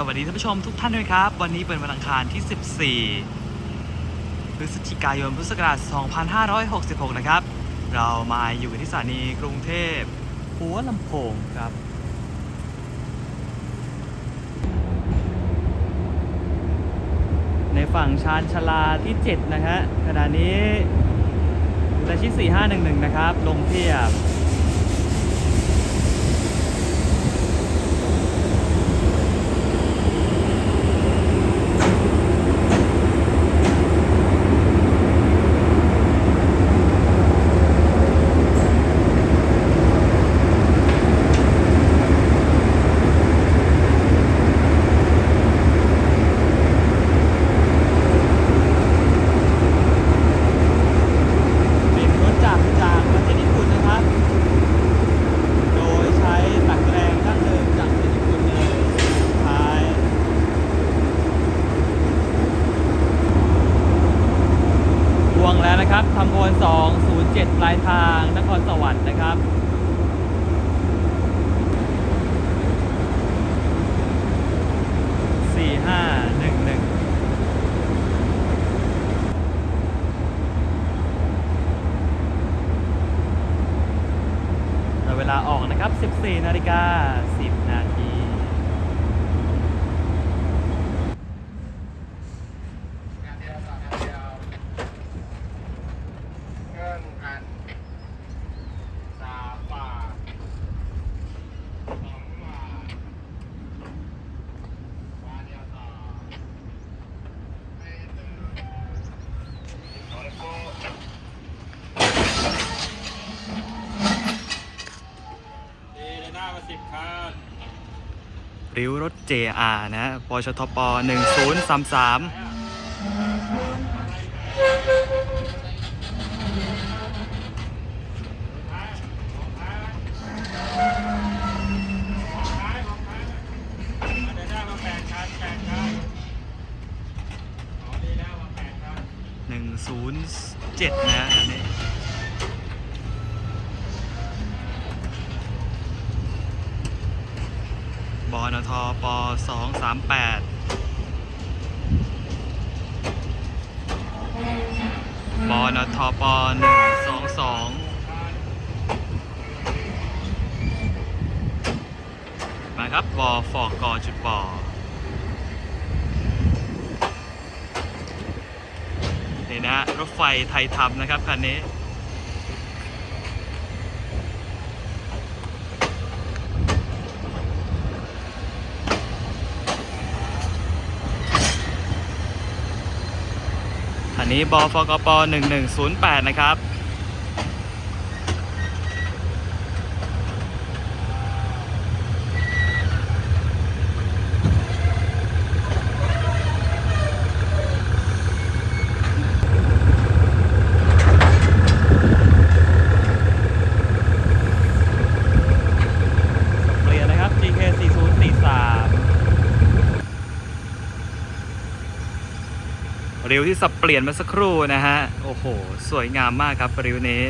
สวัสดีท่านผู้ชมทุกท่านด้วยครับ วันนี้เป็นวันอังคารที่ 14 พฤศจิกายนพุทธศักราช 2566 นะครับ เรามาอยู่ที่สถานีกรุงเทพหัวลำโพงครับ ในฝั่งชานชาลาที่ 7 นะฮะขณะนี้อุตชิ4511 นะครับ ลงเทียบ เป็นรถจักรจากประเทศญี่ปุ่นนะครับ โดยใช้ตะแกรงดั้งเดิมจากประเทศญี่ปุ่นเลยท้ายพวงแล้วนะครับทำวน207 ปลายทางนครสวรรค์นะครับ สี่ห้าหนึ่งหนึ่ง แต่เวลาออกนะ ครับ 14 นาฬิกา10 นาที งานเดียวต่องานเดียวเครื่องอันสามบาทสองบาทบาทเดียวต่อไม่เติมขอเลโก้ ดีเลยหน้ามาสิบคัน ริ้วรถ JR นะปชทป1033อันเดน่ามาแปดคันแปดคันอ๋อดีแล้วมแปดคัน107นะอันนี้บนทป238บนทป22มาครับบอฟอกกจุดปอนี่นะรถไฟไทยทำนะครับคันนี้ นี้บฟกป1108 นะครับ เปลี่ยนนะครับ GK 4043 ริวที่สับเปลี่ยนมาสักครู่นะฮะ โอ้โห สวยงามมากครับริวนี้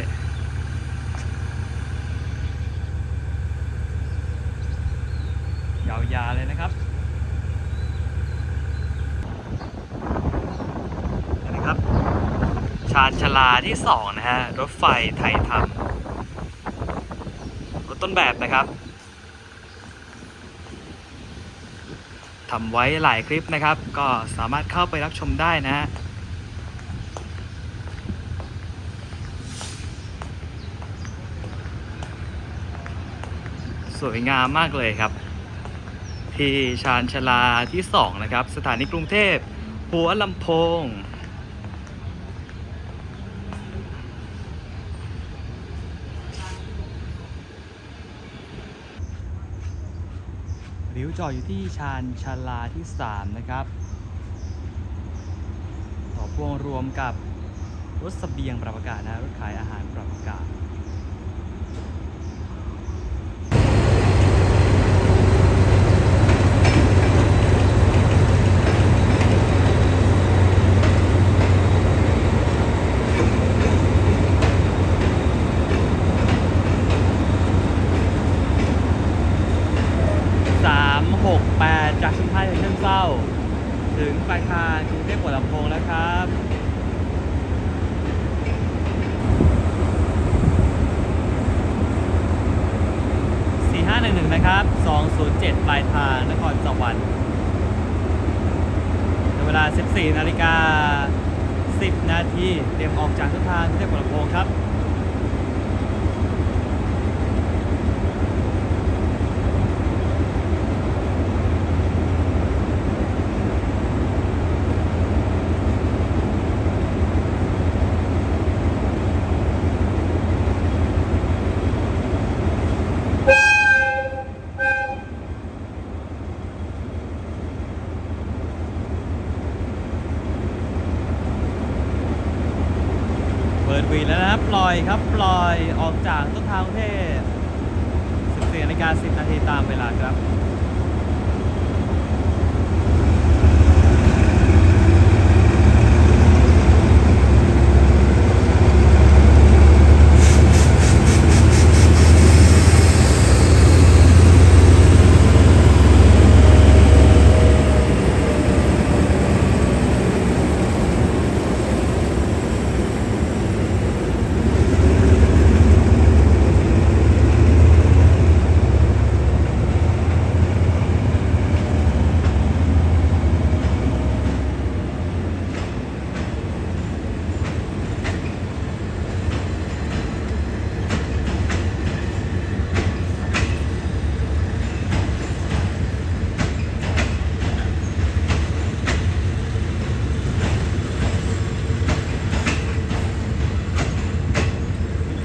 ยาวๆเลยนะครับนี่ครับ ชาญชลาที่ 2 นะฮะ รถไฟไทยทำรถต้นแบบนะครับ ทำไว้หลายคลิปนะครับ ก็สามารถเข้าไปรับชมได้นะฮะสวยงามมากเลยครับ ที่ชานชาลาที่ 2 นะครับ สถานีกรุงเทพ หัวลำโพง ริ้วจอดอยู่ที่ชานชาลาที่ 3 นะครับ ต่อพ่วงรวมกับรถเสบียงปรับอากาศนะ รถขายอาหารปรับอากาศ 368 จากชุมพ ท่าเชิงเศร้า ถึงปลายทางกรุงเทพหัวลำโพงแล้วครับ 4511 นะครับ 207 ปลายทางนครสวรรค์ในเวลา 14 นาฬิกา 10 นาที เตรียมออกจากเส้นทางกรุงเทพหัวลำโพงครับ เปิดวีแล้วนะครับ ปล่อยครับปล่อยออกจากต้นทางเทศ14นาฬิกา10นาทีตามเวลาครับ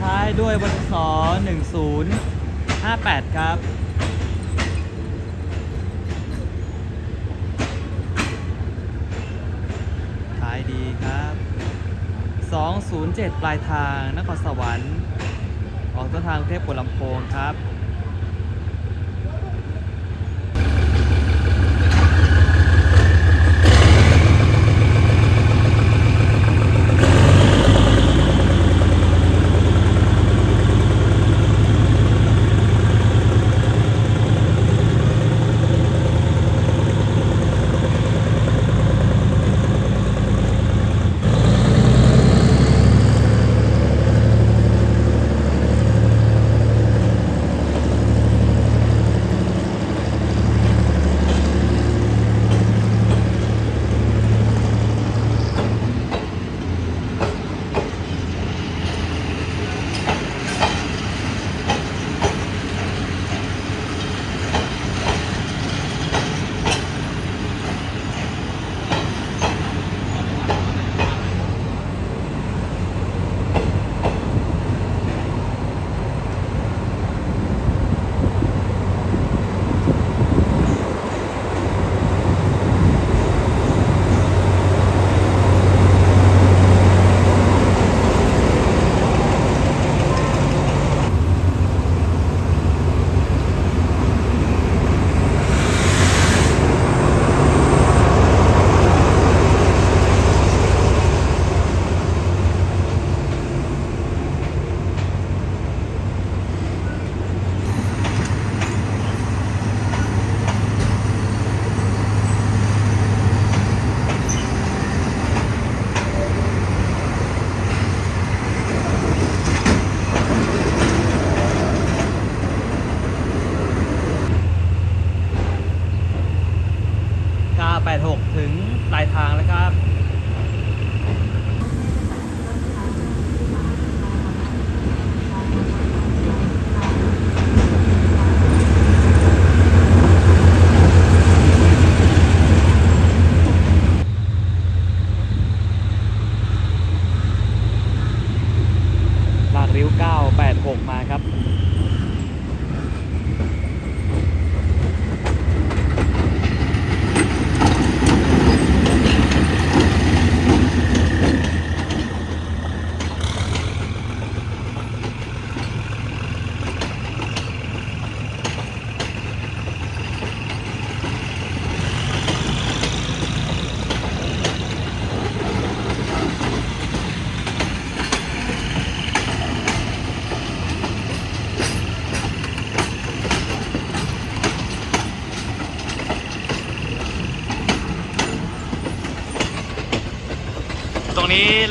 ท้าย ด้วยบส1058 ครับขายดีครับ 207 ปลายทาง นครสวรรค์ ออกต้นทางกรุงเทพปวดลำโพงครับ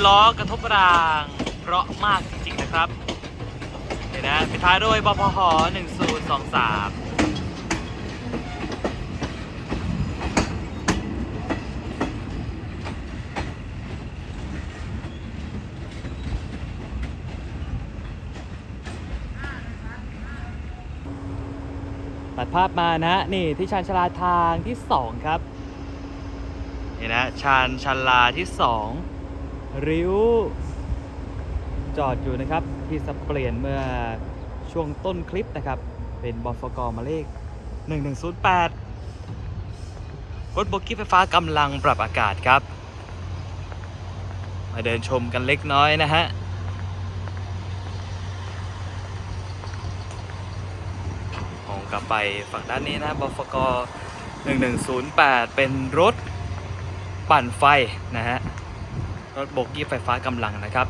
ล้อกระทบราง เพราะมากจริงๆนะครับเห็นนะปิดท้ายด้วยบพห1023ตัดภาพมานะนี่ที่ชานชลาทางที่ 2 ครับ นี่นะชานชลาที่ 2 ริ้ว จอดอยู่นะครับที่สับเปลี่ยนเมื่อช่วงต้นคลิปนะครับ เป็นบฟกหมายเลข 1108 รถโบกี้ไฟฟ้ากำลังปรับอากาศครับ มาเดินชมกันเล็กน้อยนะฮะมองกลับไปฝั่งด้านนี้นะบฟก1108 เป็นรถปั่นไฟนะฮะ รถโบกี้ไฟฟ้ากำลังนะครับ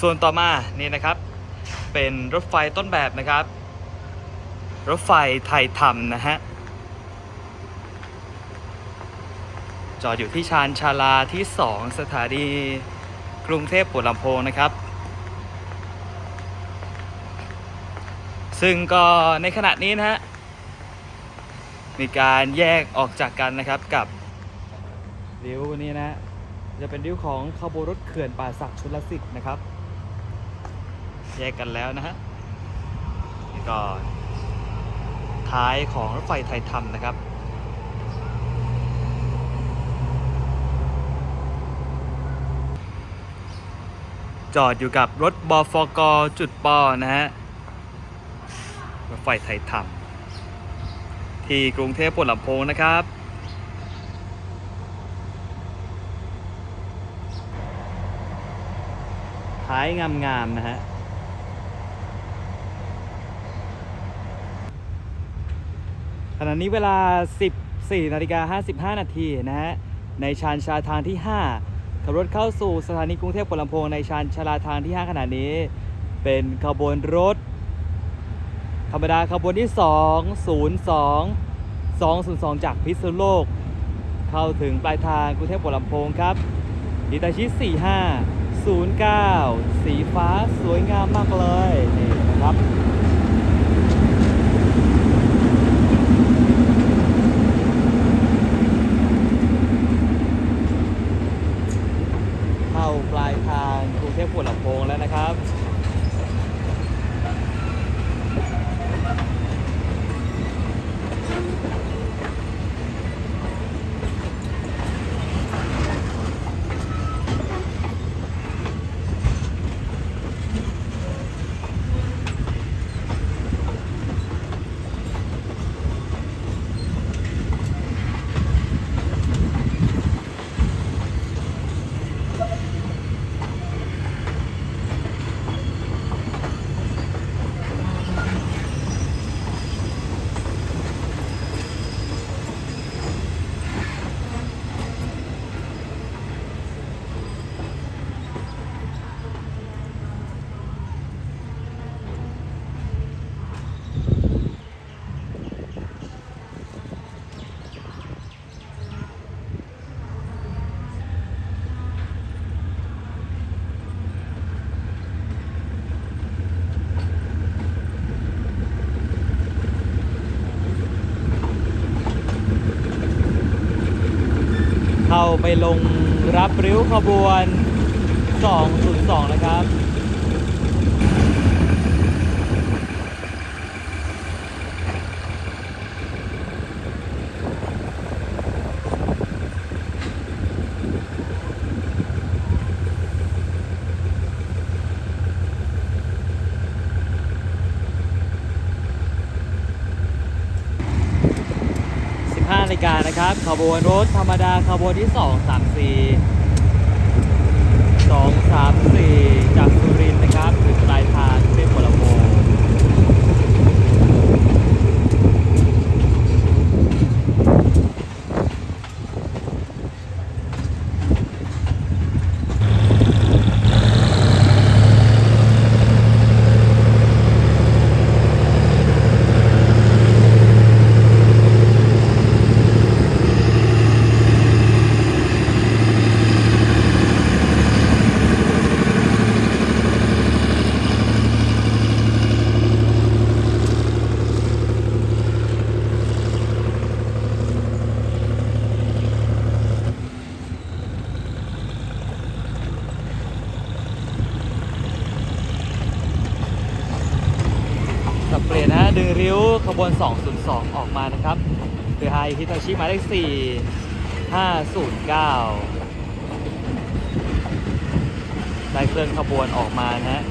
ส่วนต่อมานี่นะครับ เป็นรถไฟต้นแบบนะครับ รถไฟไทยทำนะฮะจอดอยู่ที่ชานชาลาที่ 2 สถานีกรุงเทพปวดลำโพงนะครับ ซึ่งก็ในขณะนี้นะฮะ มีการแยกออกจากกันนะครับกับริ้วนี้นะฮะ จะเป็นริ้วของขบวนรถเขื่อนป่าศักดิ์ชุลสิทธิ์นะครับ แยกกันแล้วนะฮะนี่ก็ท้ายของรถไฟไทยทำนะครับจอดอยู่กับรถบฟกจุดปอนะฮะรถไฟไทยทำที่กรุงเทพปวดลำโพงนะครับ ท้ายงามๆนะฮะขณะนี้เวลา 14นาฬิกา55 นาทีนะฮะ ในชานชาลาทางที่ 5ขับรถเข้าสู่สถานีกรุงเทพปวลำโพงในชานชาลาทางที่ 5 ขณะนี้ เป็นขบวนรถ ธรรมดาขบวนที่ 202 202 จากพิษณุโลก เข้าถึงปลายทางกรุงเทพหัวลำโพงครับฮิตาชิ 45 09 สีฟ้าสวยงามมากเลยนี่นะครับเข้าปลายทางกรุงเทพหัวลำโพงแล้วนะครับ ไปลงรับริ้วขบวน 202 นะครับ นาฬิกานะครับ ขบวนรถธรรมดาขบวนที่2 3 4 2 3 4จาก เตือไฮฮิตาชิหมายเลขสี่ห้าศูนย์เก้าได้เคลื่อนขบวนออกมานะฮะ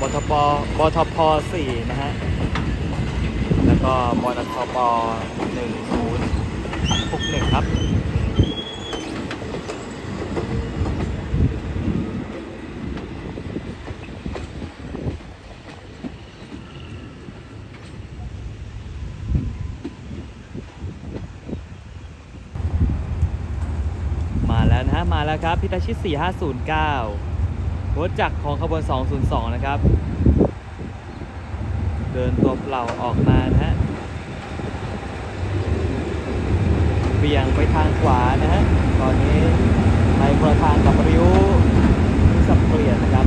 บทปบทปสี่นะฮะ แล้วก็บทปหนึ่งศูนย์หกหนึ่งครับ มา แล้วครับพิตาชิ4509รถจักรของขบวน 202 นะครับ เดินตัวเปล่าออกมานะฮะเบี่ยงไปทางขวานะฮะ ตอนนี้ในประทางกับริ้วสับเปลี่ยนนะครับ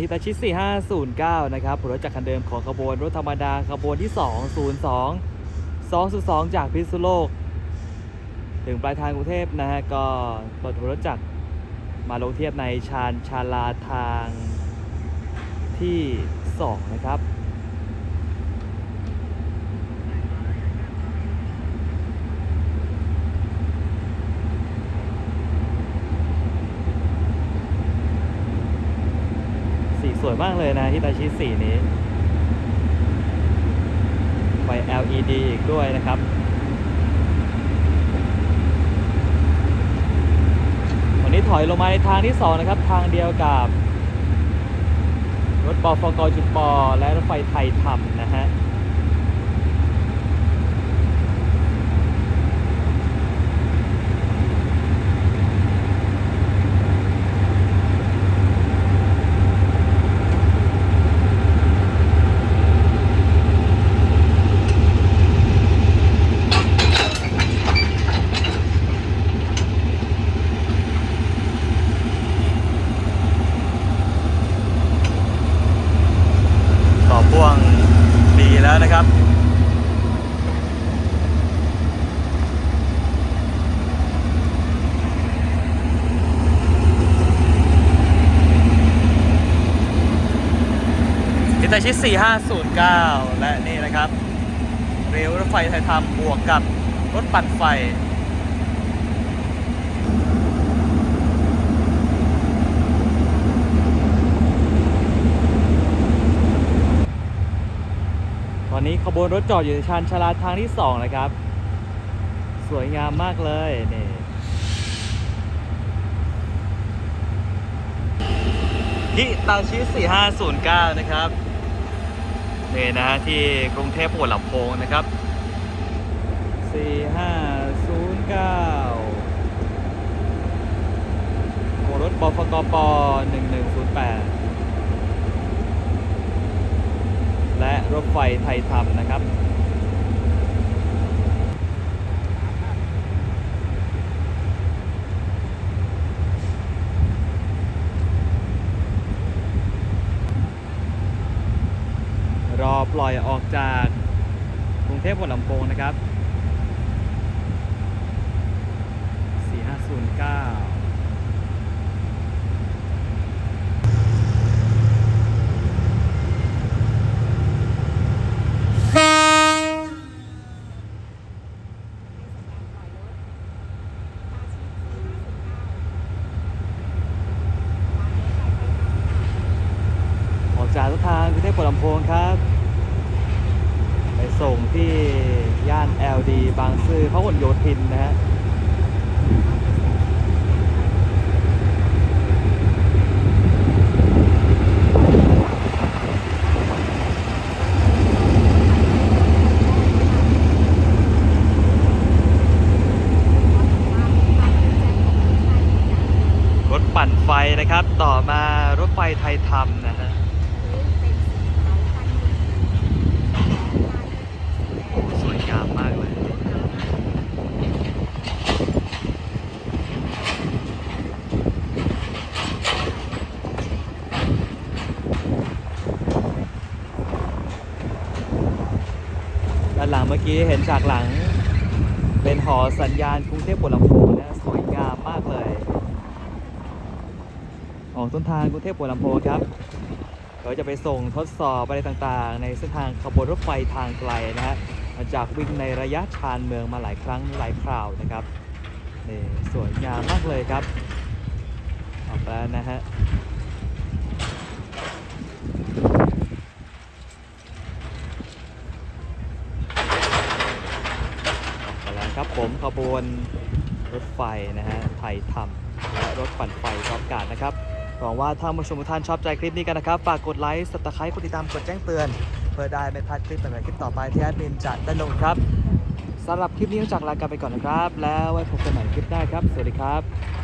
ฮิตาชิ 4509 นะครับรถจากรคันเดิมของขบวนรถธรรมดาขบวนที่ 202 202 จากพิษณุโลก ถึงปลายทางกรุงเทพนะฮะก็เปิดรถจักรมาลงเทียบในชานชาลาทางที่ 2 นะครับ สวยมากเลยนะฮิตาชิสีนี้ ไฟ LED อีกด้วยนะครับวันนี้ถอยลงมาในทางที่ 2 นะครับ ทางเดียวกับรถปฟกจุดปอและรถไฟไทยทำนะฮะ ต่อพ่วงดีแล้วนะครับ ฮิ ตาชิ4509 และนี่นะครับเรลรถไฟไทยทำบวกกับรถปั่นไฟตอนนี้ขบวนรถจอดอยู่ในชานชาลาทางที่ 2 นะครับ สวยงามมากเลยนี่ฮิตาชิ 4509 นะครับ นี่นะฮะที่กรุงเทพหัวลำโพงนะครับ 4509โอรถบฟกป 1108 และรถไฟไทยทำนะครับ รอปล่อยออกจากกรุงเทพหัวลำโพงนะครับ 4509 นะครับ ต่อมารถไฟไทยธรรมนะฮะโอ้สวยงามมากเลยด้านหลังเมื่อกี้เห็นจากหลัง เป็นหอสัญญาณกรุงเทพปวดลำโพงนะสวยงามมากเลย ออกต้นทางกรุงเทพหัวลำโพงครับเราจะไปส่งทดสอบอะไรต่างๆ ในเส้นทางขบวนรถไฟทางไกลนะฮะจากวิ่งในระยะชานเมืองมาหลายครั้งหลายคราวนะครับนี่สวยงามมากเลยครับออกแล้วนะฮะไปแล้วครับผมขบวนรถไฟนะฮะไทยทำและรถปั่นไฟพร้อมกันนะครับ หวังว่าท่านผู้ชมทุกท่านชอบใจคลิปนี้กันนะครับ ฝากกดไลค์สตับไครต์กดติดตามกดแจ้งเตือน เพื่อได้ไม่พลาดคลิปใหม่ๆคลิปต่อไปที่แอดมินจะได้ลงครับสำหรับคลิปนี้ต้องจากลากันไปก่อนนะครับ แล้วไว้พบกันใหม่คลิปหน้าครับ สวัสดีครับ